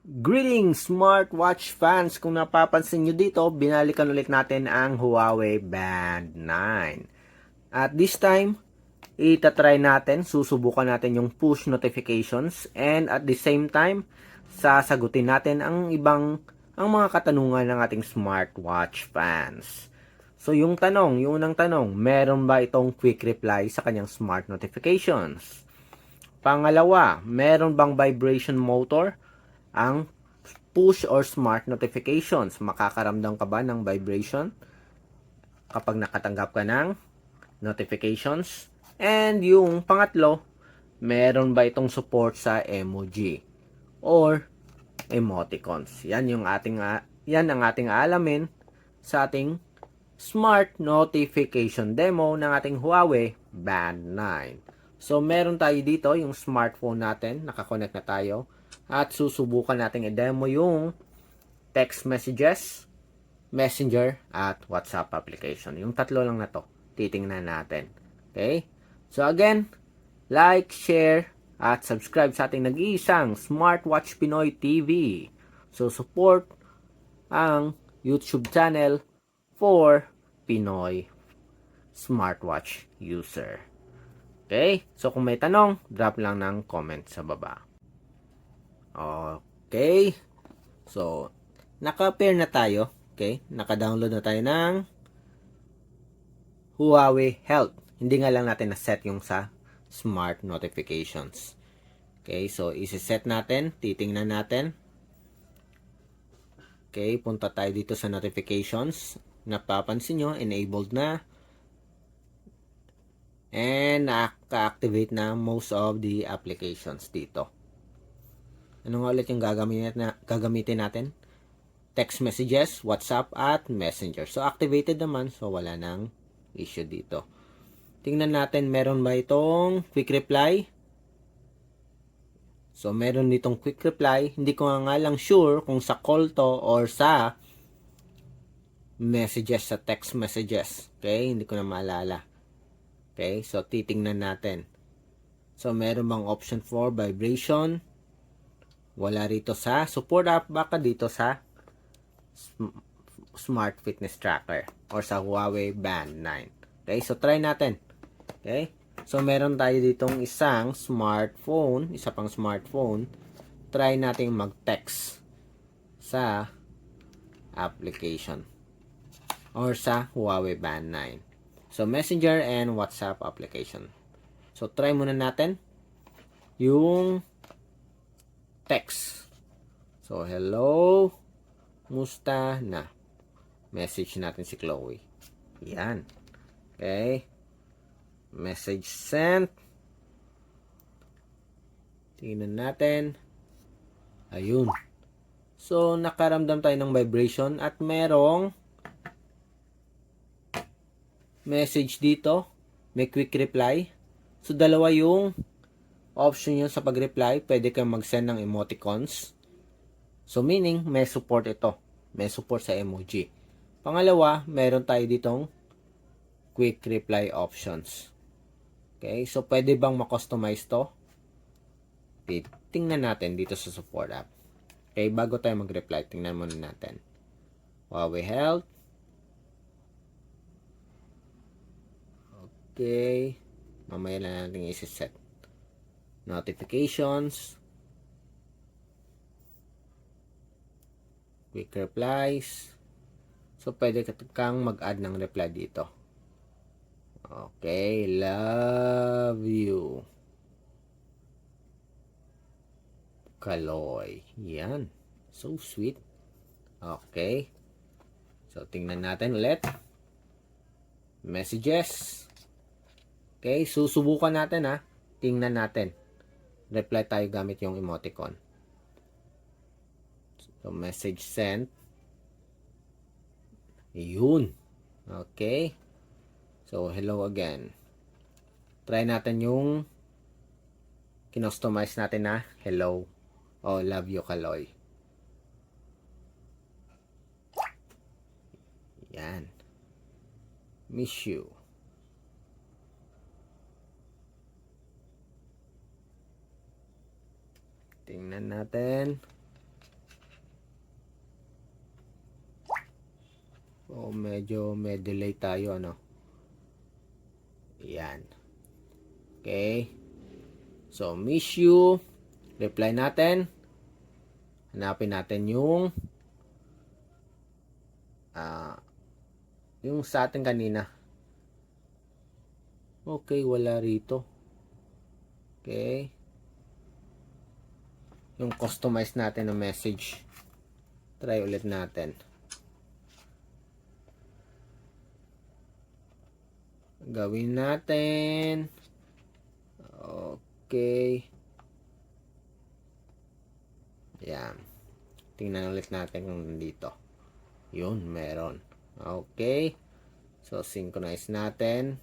Greetings smartwatch fans! Kung napapansin nyo dito, binalikan ulit natin ang Huawei Band 9. At this time, itatry natin, susubukan natin yung push notifications and at the same time, sasagutin natin ang ibang ang mga katanungan ng ating smartwatch fans. So yung tanong, yung unang tanong, meron ba itong quick reply sa kanyang smart notifications? Pangalawa, meron bang vibration motor ang push or smart notifications? Makakaramdam ka ba ng vibration kapag nakatanggap ka ng notifications? And yung pangatlo, meron ba itong support sa emoji or emoticons? Yan yung ating yan ang ating aalamin sa ating smart notification demo ng ating Huawei Band 9. So, meron tayo dito yung smartphone natin. Nakakonect na tayo. At susubukan natin i-demo yung text messages, messenger, at WhatsApp application. Yung tatlo lang na to. Titingnan natin. Okay? So, again, like, share, at subscribe sa ating nag-iisang Smartwatch Pinoy TV. So, support ang YouTube channel for Pinoy smartwatch user. Okay? So, kung may tanong, drop lang ng comment sa baba. Okay? So, naka-pair na tayo. Okay? Naka-download na tayo ng Huawei Health. Hindi nga lang natin na-set yung sa smart notifications. Okay? So, isi-set natin. Titingnan natin. Okay? Punta tayo dito sa notifications. Napapansin nyo, enabled na. And naka-activate na most of the applications dito. Ano nga ulit yung gagamitin, na, gagamitin natin? Text messages, WhatsApp, at Messenger. So, activated naman. So, wala nang issue dito. Tingnan natin, meron ba itong quick reply? So, meron ditong quick reply. Hindi ko nga lang sure kung sa call to or sa messages, sa text messages. Okay? Hindi ko na maalala. Okay? So, titingnan natin. So, meron bang option for vibration? Wala rito sa support app. Baka dito sa sm- Smart Fitness Tracker or sa Huawei Band 9. Okay? So, try natin. Okay? So, meron tayo ditong isang smartphone, isa pang smartphone. Try nating mag-text sa application or sa Huawei Band 9. So, Messenger and WhatsApp application. So, try muna natin yung text. So, hello, musta na? Message natin si Chloe. Yan. Okay. Message sent. Tingnan natin. Ayun. So, nakaramdam tayo ng vibration at merong message dito. May quick reply. So, dalawa yung option yun sa pag-reply. Pwede kang mag-send ng emoticons. So, meaning, may support ito. May support sa emoji. Pangalawa, meron tayo ditong quick reply options. Okay, so pwede bang ma-customize to? Tingnan natin dito sa support app. Okay, bago tayo mag-reply, tingnan muna natin. Huawei Health. Okay. Mamaya lang natin isi-set. Notifications. Quick replies. So, pwede ka- kang mag-add ng reply dito. Okay, love you. Kaloy. Yan. So sweet. Okay. So, tingnan natin ulit. Messages. Okay, susubukan natin ha. Tingnan natin. Reply tayo gamit yung emoticon. So, message sent. Yun. Okay. So, hello again. Try natin yung kinostomize natin na hello. Oh, love you, Kaloy. Yan. Miss you. Tingnan natin. O, medyo may delay tayo, ano. Yan. Okay. So, miss you. Reply natin. Hanapin natin yung uh, yung sa atin kanina. Okay, wala rito. Okay. Yung customize natin na message. Try ulit natin. Gawin natin. Okay. Yan. Tingnan ulit natin kung nandito. Yun, meron. Okay. So, synchronize natin.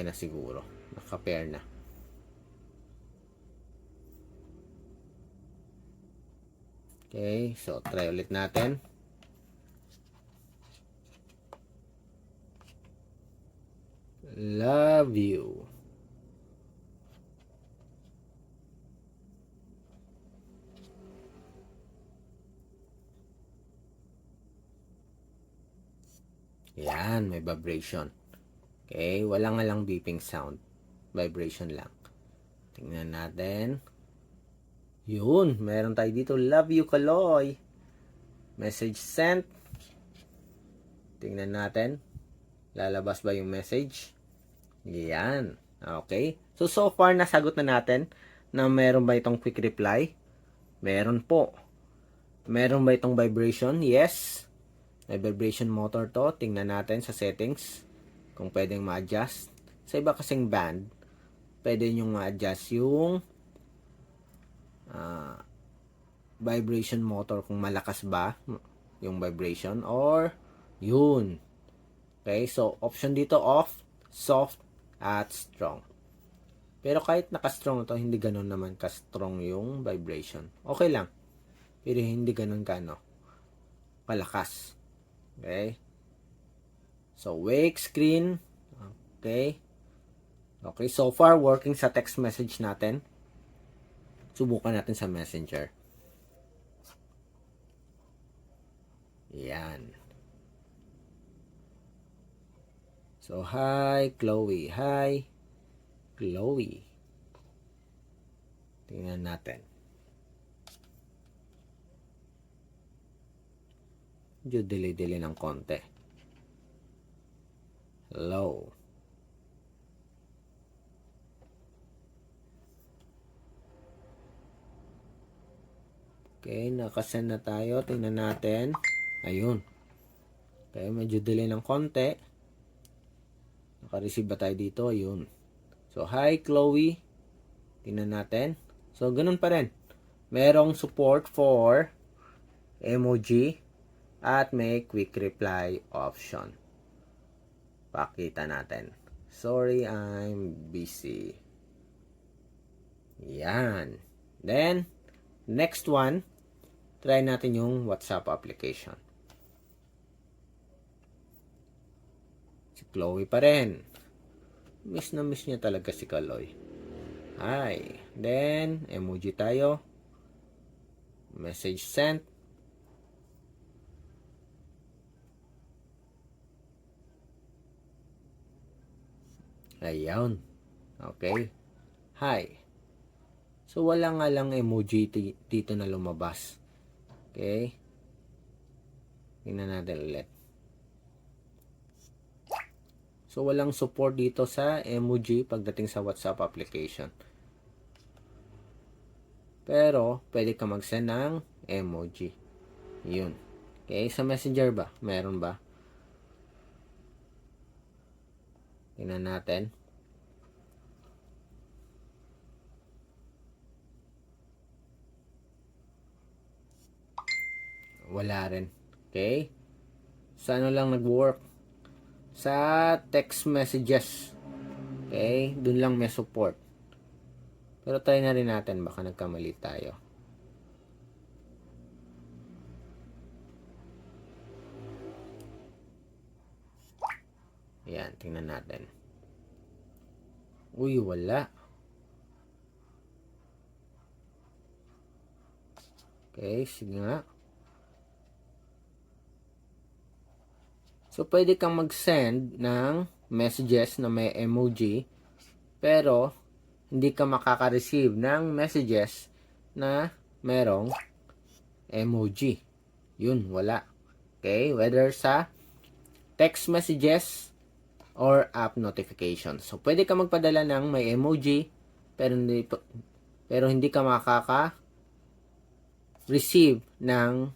Okay na siguro. Naka-pair na. Okay, so try ulit natin. Love you. Yan, may vibration. Okay, wala nga lang beeping sound. Vibration lang. Tingnan natin. Yun, meron tayo dito. Love you, Kaloy. Message sent. Tingnan natin. Lalabas ba yung message? Yan. Okay. So, so far, nasagot na natin na meron ba itong quick reply? Meron po. Meron ba itong vibration? Yes. May vibration motor to. Tingnan natin sa settings kung pwedeng ma-adjust. Sa iba kasing band, pwede nyo ma-adjust yung ah, vibration motor kung malakas ba yung vibration or yun. Okay, so option dito off, soft, at strong. Pero kahit naka-strong to, hindi ganun naman ka-strong yung vibration. Okay lang. Pero hindi ganun ka, no? Kalakas. Okay? So, wake screen. Okay. Okay, so far, working sa text message natin. Subukan natin sa messenger. Yan. So, hi, Chloe. Hi, Chloe. Tingnan natin. Medyo delay-delay ng konti. Hello. Okay, nakasend na tayo. Tingnan natin. Ayun. Okay, medyo delay ng konti. Naka-receive ba tayo dito? Ayun. So, hi Chloe. Tingnan natin. So, ganun pa rin. Merong support for emoji at may quick reply option. Pakita natin. Sorry, I'm busy. Yan. Then, next one, try natin yung WhatsApp application. Si Chloe pa rin. Miss na miss niya talaga si Kaloy. Hi. Then, emoji tayo. Message sent. Ayan. Okay. Hi. So, wala nga lang emoji dito na lumabas. Okay. Tingnan natin ulit. So, walang support dito sa emoji pagdating sa WhatsApp application. Pero, pwede ka mag-send ng emoji. Yun. Okay, sa messenger ba? Meron ba? Tingnan natin. Wala rin. Okay? Sa ano lang nag-work? Sa text messages. Okay? Doon lang may support. Pero try na rin natin. Baka nagkamali tayo. Ayan, tingnan natin. Uy, wala. Okay, sige nga. So, pwede kang mag-send ng messages na may emoji, pero hindi ka makaka-receive ng messages na merong emoji. Yun, wala. Okay, whether sa text messages or app notifications. So, pwede ka magpadala ng may emoji, pero hindi, pero hindi ka makaka receive ng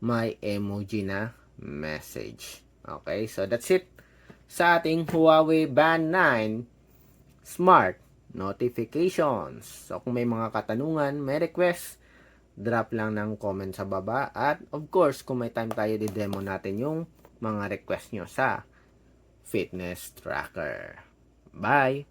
may emoji na message. Okay, so that's it sa ating Huawei Band 9 Smart Notifications. So kung may mga katanungan, may request, drop lang ng comment sa baba. At of course, kung may time tayo, di-demo natin yung mga request nyo sa fitness tracker. Bye!